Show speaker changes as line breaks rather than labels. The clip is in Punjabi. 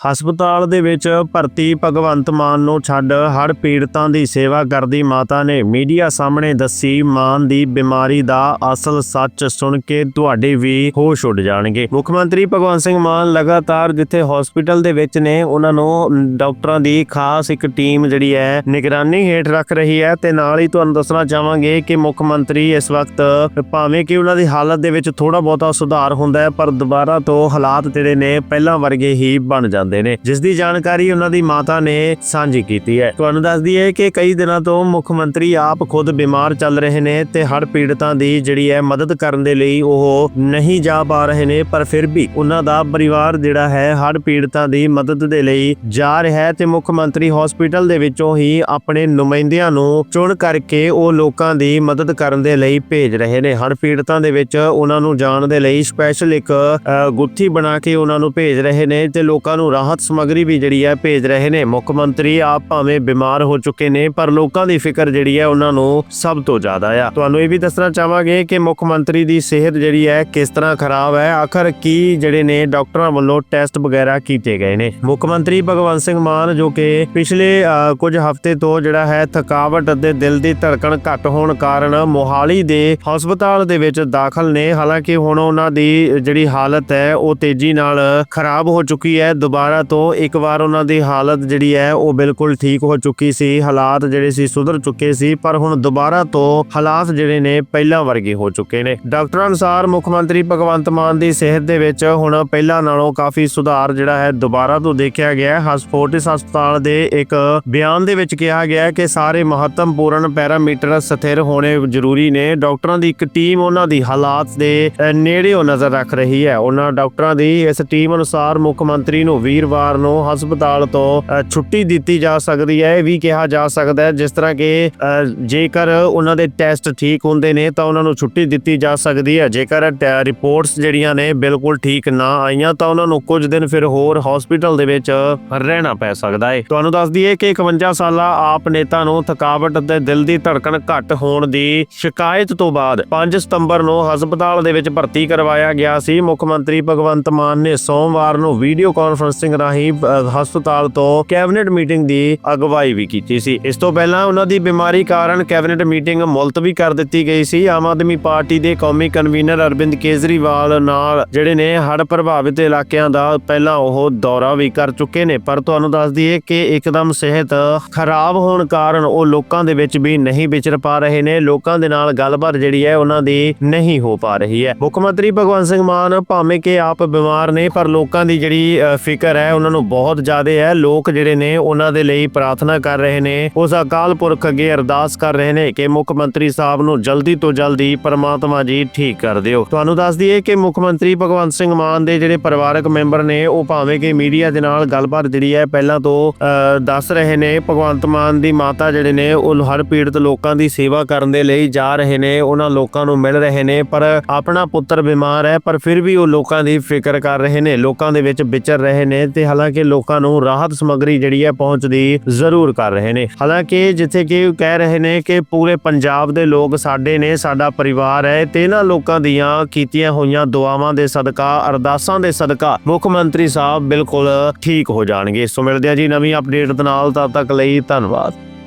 ਹਸਪਤਾਲ ਦੇ ਵਿੱਚ ਭਰਤੀ ਭਗਵੰਤ ਮਾਨ ਨੂੰ ਛੱਡ ਹੜ੍ਹ ਪੀੜਤਾਂ ਦੀ ਸੇਵਾ ਕਰਦੀ ਮਾਤਾ ਨੇ ਮੀਡੀਆ ਸਾਹਮਣੇ ਦੱਸੀ, ਮਾਨ ਦੀ ਬਿਮਾਰੀ ਦਾ ਅਸਲ ਸੱਚ ਸੁਣ ਕੇ ਤੁਹਾਡੇ ਵੀ ਹੋਸ਼ ਉੱਡ ਜਾਣਗੇ। ਮੁੱਖ ਮੰਤਰੀ ਭਗਵੰਤ ਸਿੰਘ ਮਾਨ ਲਗਾਤਾਰ ਜਿੱਥੇ ਹਸਪੀਟਲ ਦੇ ਵਿੱਚ ਨੇ, ਉਹਨਾਂ ਨੂੰ ਡਾਕਟਰਾਂ ਦੀ ਖਾਸ ਇੱਕ ਟੀਮ ਜਿਹੜੀ ਹੈ, ਨਿਗਰਾਨੀ ਹੇਠ ਰੱਖ ਰਹੀ ਹੈ ਤੇ ਨਾਲ ਹੀ ਤੁਹਾਨੂੰ ਦੱਸਣਾ ਚਾਹਾਂਗੇ ਕਿ ਮੁੱਖ ਮੰਤਰੀ ਇਸ ਵਕਤ ਭਾਵੇਂ ਕਿ ਉਹਨਾਂ ਦੀ ਹਾਲਤ ਦੇ ਵਿੱਚ ਥੋੜਾ ਬਹੁਤਾ ਸੁਧਾਰ ਹੁੰਦਾ ਹੈ, ਪਰ ਦੁਬਾਰਾ ਤੋਂ ਹਾਲਾਤ ਜਿਹੜੇ ਨੇ ਪਹਿਲਾਂ ਵਰਗੇ ਹੀ ਬਣ ਜਾਂਦੇ ਨੇ ਜਿਸ ਦੀ ਜਾਣਕਾਰੀ ਉਹਨਾਂ ਦੀ ਮਾਤਾ ਨੇ ਸਾਂਝੀ ਕੀਤੀ ਹੈ। ਤੁਹਾਨੂੰ ਦੱਸ ਦਈਏ ਕਿ ਕਈ ਦਿਨਾਂ ਤੋਂ ਮੁੱਖ ਮੰਤਰੀ ਆਪ ਖੁਦ ਬਿਮਾਰ ਚੱਲ ਰਹੇ ਨੇ ਤੇ ਹੜ੍ਹ ਪੀੜਤਾਂ ਦੀ ਜਿਹੜੀ ਹੈ ਮਦਦ ਕਰਨ ਦੇ ਲਈ ਉਹ ਨਹੀਂ ਜਾ ਪਾ ਰਹੇ ਨੇ, ਪਰ ਫਿਰ ਵੀ ਉਹਨਾਂ ਦਾ ਪਰਿਵਾਰ ਜਿਹੜਾ ਹੈ ਹੜ੍ਹ ਪੀੜਤਾਂ ਦੀ ਮਦਦ ਦੇ ਲਈ ਜਾ ਰਿਹਾ ਹੈ ਤੇ ਮੁੱਖ ਮੰਤਰੀ ਹਸਪੀਟਲ ਦੇ ਵਿੱਚੋਂ ਹੀ ਆਪਣੇ ਨੁਮਾਇੰਦਿਆਂ ਨੂੰ ਚੁਣ ਕਰਕੇ ਉਹ ਲੋਕਾਂ ਦੀ ਮਦਦ ਕਰਨ ਦੇ ਲਈ ਭੇਜ ਰਹੇ ਨੇ। ਹੜ੍ਹ ਪੀੜਤਾਂ ਦੇ ਵਿੱਚ ਉਹਨਾਂ ਨੂੰ ਜਾਣ ਦੇ ਲਈ ਸਪੈਸ਼ਲ ਇੱਕ ਗੁੱਥੀ ਬਣਾ ਕੇ ਉਹਨਾਂ ਨੂੰ ਭੇਜ ਰਹੇ ਨੇ ਤੇ ਲੋਕਾਂ ਨੂੰ ਰਾਹਤ ਸਮੱਗਰੀ ਵੀ ਜਿਹੜੀ ਹੈ ਭੇਜ ਰਹੇ ਨੇ। ਮੁੱਖ ਮੰਤਰੀ ਆਪ ਭਾਵੇਂ ਬਿਮਾਰ ਹੋ ਚੁੱਕੇ ਨੇ ਪਰ ਲੋਕਾਂ ਦੀ ਫਿਕਰ ਜਿਹੜੀ ਹੈ ਉਹਨਾਂ ਨੂੰ ਸਭ ਤੋਂ ਜ਼ਿਆਦਾ ਆ। ਤੁਹਾਨੂੰ ਇਹ ਵੀ ਦੱਸਣਾ ਚਾਹਾਂਗੇ ਕਿ ਮੁੱਖ ਮੰਤਰੀ ਦੀ ਸਿਹਤ ਜਿਹੜੀ ਹੈ ਕਿਸ ਤਰ੍ਹਾਂ ਖਰਾਬ ਹੈ ਆਖਰ ਕੀ ਜਿਹੜੇ ਨੇ ਡਾਕਟਰਾਂ ਵੱਲੋਂ ਟੈਸਟ ਵਗੈਰਾ ਕੀਤੇ ਗਏ ਨੇ? ਮੁੱਖ ਮੰਤਰੀ ਭਗਵੰਤ ਸਿੰਘ ਮਾਨ ਜੋ ਕਿ ਪਿਛਲੇ ਅ, ਕੁਝ ਹਫ਼ਤੇ ਤੋਂ ਜਿਹੜਾ ਹੈ ਥਕਾਵਟ ਅਤੇ ਦਿਲ ਦੀ ਧੜਕਣ ਘੱਟ ਹੋਣ ਕਾਰਨ ਮੋਹਾਲੀ ਦੇ ਹਸਪਤਾਲ ਦੇ ਵਿੱਚ ਦਾਖਲ ਨੇ। ਹਾਲਾਂਕਿ ਹੁਣ ਉਹਨਾਂ ਦੀ ਜਿਹੜੀ ਹਾਲਤ ਹੈ ਉਹ ਤੇਜ਼ੀ ਨਾਲ ਖਰਾਬ ਹੋ ਚੁੱਕੀ ਹੈ। ਦੁਬਾਰਾ ਤੋਂ ਇੱਕ ਵਾਰ ਉਹਨਾਂ ਦੀ ਹਾਲਤ ਜਿਹੜੀ ਹੈ ਉਹ ਬਿਲਕੁਲ ਠੀਕ ਹੋ ਚੁੱਕੀ ਸੀ ਹਾਲਾਤ ਜਿਹੜੇ ਸੀ ਸੁਧਰ ਚੁੱਕੇ ਸੀ ਪਰ ਹੁਣ ਦੁਬਾਰਾ ਤੋਂ ਹਾਲਾਤ ਜਿਹੜੇ ਨੇ ਪਹਿਲਾਂ ਵਰਗੇ ਹੋ ਚੁੱਕੇ ਨੇ। ਡਾਕਟਰਾਂ ਅਨੁਸਾਰ ਮੁੱਖ ਮੰਤਰੀ ਭਗਵੰਤ ਮਾਨ ਦੀ ਸਿਹਤ ਦੇ ਵਿੱਚ ਹੁਣ ਪਹਿਲਾਂ ਨਾਲੋਂ ਕਾਫੀ ਸੁਧਾਰ ਜਿਹੜਾ ਹੈ ਦੁਬਾਰਾ ਤੋਂ ਦੇਖਿਆ ਗਿਆ ਹੈ। ਹਸਪੋਰਟਿਸ ਹਸਪਤਾਲ ਦੇ ਇੱਕ ਬਿਆਨ ਦੇ ਵਿੱਚ ਕਿਹਾ ਗਿਆ ਕਿ ਸਾਰੇ ਮਹੱਤਵਪੂਰਨ ਪੈਰਾਮੀਟਰ ਸਥਿਰ ਹੋਣੇ ਜ਼ਰੂਰੀ ਨੇ। ਡਾਕਟਰਾਂ ਦੀ ਇੱਕ ਟੀਮ ਉਹਨਾਂ ਦੀ ਹਾਲਾਤ ਦੇ ਅ, ਨਜ਼ਰ ਰੱਖ ਰਹੀ ਹੈ। ਉਹਨਾਂ ਡਾਕਟਰਾਂ ਦੀ ਇਸ ਟੀਮ ਅਨੁਸਾਰ ਮੁੱਖ ਮੰਤਰੀ ਨੂੰ ਵੀ ਵੀਰਵਾਰ ਨੂੰ ਹਸਪਤਾਲ ਤੋਂ ਛੁੱਟੀ ਦਿੱਤੀ ਜਾ ਸਕਦੀ ਹੈ, ਇਹ ਵੀ ਕਿਹਾ ਜਾ ਸਕਦਾ ਹੈ, ਜਿਸ ਤਰ੍ਹਾਂ ਕਿ ਜੇਕਰ ਉਹਨਾਂ ਦੇ ਟੈਸਟ ਠੀਕ ਹੁੰਦੇ ਨੇ, ਤਾਂ ਉਹਨਾਂ ਨੂੰ ਛੁੱਟੀ ਦਿੱਤੀ ਜਾ ਸਕਦੀ ਹੈ। ਜੇਕਰ ਟੈ- ਰਿਪੋਰਟਸ ਜਿਹੜੀਆਂ ਨੇ ਬਿਲਕੁਲ ਠੀਕ ਨਾ ਆਈਆਂ, ਤਾਂ ਉਹਨਾਂ ਨੂੰ ਕੁਝ ਦਿਨ ਫਿਰ ਹੋਰ ਹਸਪੀਟਲ ਦੇ ਵਿੱਚ ਰਹਿਣਾ ਪੈ ਸਕਦਾ ਹੈ। ਤੁਹਾਨੂੰ ਦੱਸ ਦਈਏ ਕਿ 51 ਸਾਲਾ ਆਪ ਨੇਤਾ ਨੂੰ ਥਕਾਵਟ ਅਤੇ ਦਿਲ ਦੀ ਧੜਕਣ ਘੱਟ ਹੋਣ ਦੀ ਸ਼ਿਕਾਇਤ ਤੋਂ ਬਾਅਦ 5 ਸਤੰਬਰ ਨੂੰ ਹਸਪਤਾਲ ਦੇ ਵਿੱਚ ਭਰਤੀ ਕਰਵਾਇਆ ਗਿਆ ਸੀ। ਮੁੱਖ ਮੰਤਰੀ ਭਗਵੰਤ ਮਾਨ ਨੇ ਸੋਮਵਾਰ ਨੂੰ ਵੀਡੀਓ ਕਾਨਫਰੰਸਿੰਗ ਰਾਹੀਂ ਹਸਪਤਾਲ ਤੋਂ ਕੈਬਨਿਟ ਮੀਟਿੰਗ ਦੀ ਅਗਵਾਈ ਵੀ ਕੀਤੀ ਸੀ। ਇਸ ਤੋਂ ਪਹਿਲਾਂ ਉਹਨਾਂ ਦੀ ਬਿਮਾਰੀ ਕਾਰਨ ਕੈਬਨਿਟ ਮੀਟਿੰਗ ਮੁਲਤਵੀ ਕਰ ਦਿੱਤੀ ਗਈ ਸੀ। ਆਮ ਆਦਮੀ ਪਾਰਟੀ ਦੇ ਕੌਮੀ ਕਨਵੀਨਰ ਅਰਵਿੰਦ ਕੇਜਰੀਵਾਲ ਨਾਲ ਜਿਹੜੇ ਨੇ ਹੜ੍ਹ ਪ੍ਰਭਾਵਿਤ ਇਲਾਕਿਆਂ ਦਾ ਪਹਿਲਾਂ ਉਹ ਦੌਰਾ ਵੀ ਕਰ ਚੁੱਕੇ ਨੇ। ਪਰ ਤੁਹਾਨੂੰ ਦੱਸ ਦਈਏ ਕਿ ਇੱਕਦਮ ਸਿਹਤ ਖਰਾਬ ਹੋਣ ਕਾਰਨ ਉਹ ਲੋਕਾਂ ਦੇ ਵਿੱਚ ਵੀ ਨਹੀਂ ਵਿਚਰ ਪਾ ਰਹੇ ਨੇ। ਲੋਕਾਂ ਦੇ ਨਾਲ ਗੱਲਬਾਤ ਜਿਹੜੀ ਹੈ ਉਹਨਾਂ ਦੀ ਨਹੀਂ ਹੋ ਪਾ ਰਹੀ ਹੈ। ਮੁੱਖ ਮੰਤਰੀ ਭਗਵੰਤ ਸਿੰਘ ਮਾਨ ਭਾਵੇਂ ਕਿ ਆਪ ਬਿਮਾਰ ਨੇ, ਪਰ ਲੋਕਾਂ ਦੀ ਜਿਹੜੀ ਫਿਕਰ ਹੈ ਉਹਨਾਂ ਨੂੰ ਬਹੁਤ ਜ਼ਿਆਦਾ ਹੈ। ਲੋਕ ਜਿਹੜੇ ਨੇ ਉਹਨਾਂ ਦੇ ਲਈ ਪ੍ਰਾਰਥਨਾ ਕਰ ਰਹੇ ਨੇ। ਉਸ ਅਕਾਲ ਪੁਰਖ ਅੱਗੇ ਅਰਦਾਸ ਕਰ ਰਹੇ ਨੇ ਕਿ ਮੁੱਖ ਮੰਤਰੀ ਸਾਹਿਬ ਨੂੰ ਜਲਦੀ ਤੋਂ ਜਲਦੀ ਪਰਮਾਤਮਾ ਜੀ ਠੀਕ ਕਰ ਦਿਓ। ਤੁਹਾਨੂੰ ਦੱਸ ਦਈਏ ਕਿ ਮੁੱਖ ਮੰਤਰੀ ਭਗਵੰਤ ਸਿੰਘ ਮਾਨ ਦੇ ਜਿਹੜੇ ਪਰਿਵਾਰਕ ਮੈਂਬਰ ਨੇ ਉਹ ਭਾਵੇਂ ਕਿ ਮੀਡੀਆ ਦੇ ਨਾਲ ਗੱਲਬਾਤ ਜਿਹੜੀ ਹੈ ਪਹਿਲਾਂ ਤੋਂ ਅ, ਦੱਸ ਰਹੇ ਨੇ। ਭਗਵੰਤ ਮਾਨ ਦੀ ਮਾਤਾ ਜਿਹੜੇ ਨੇ ਉਹ ਹਰ ਪੀੜਤ ਲੋਕਾਂ ਦੀ ਸੇਵਾ ਕਰਨ ਦੇ ਲਈ ਜਾ ਰਹੇ ਨੇ। ਉਹਨਾਂ ਲੋਕਾਂ ਨੂੰ ਮਿਲ ਰਹੇ ਨੇ ਪਰ ਆਪਣਾ ਪੁੱਤਰ ਬਿਮਾਰ ਹੈ ਪਰ ਫਿਰ ਵੀ ਉਹ ਲੋਕਾਂ ਦੀ ਫਿਕਰ ਕਰ ਰਹੇ ਨੇ। ਲੋਕਾਂ ਦੇ ਵਿੱਚ ਵਿਚਰ ਰਹੇ ਨੇ। ਤੇ ਹਾਲਾਂਕਿ ਲੋਕਾਂ ਨੂੰ ਰਾਹਤ ਸਮੱਗਰੀ ਜਿਹੜੀ ਹੈ ਪਹੁੰਚਦੀ ਜ਼ਰੂਰ ਕਰ ਰਹੇ ਨੇ। ਹਾਲਾਂਕਿ ਜਿੱਥੇ ਕਿ ਕਹਿ ਰਹੇ ਨੇ ਕਿ ਪੂਰੇ ਪੰਜਾਬ ਦੇ ਲੋਕ ਸਾਡੇ ਨੇ, ਸਾਡਾ ਪਰਿਵਾਰ ਹੈ ਤੇ ਇਹਨਾਂ ਲੋਕਾਂ ਦੀਆਂ ਕੀਤੀਆਂ ਹੋਈਆਂ ਦੁਆਵਾਂ ਦੇ ਸਦਕਾ, ਅਰਦਾਸਾਂ ਦੇ ਸਦਕਾ ਮੁੱਖ ਮੰਤਰੀ ਸਾਹਿਬ ਬਿਲਕੁਲ ਠੀਕ ਹੋ ਜਾਣਗੇ। ਸੋ ਮਿਲਦੇ ਆ ਜੀ ਨਵੀਂ ਅਪਡੇਟ ਦੇ ਨਾਲ, ਤਦ ਤੱਕ ਲਈ ਧੰਨਵਾਦ।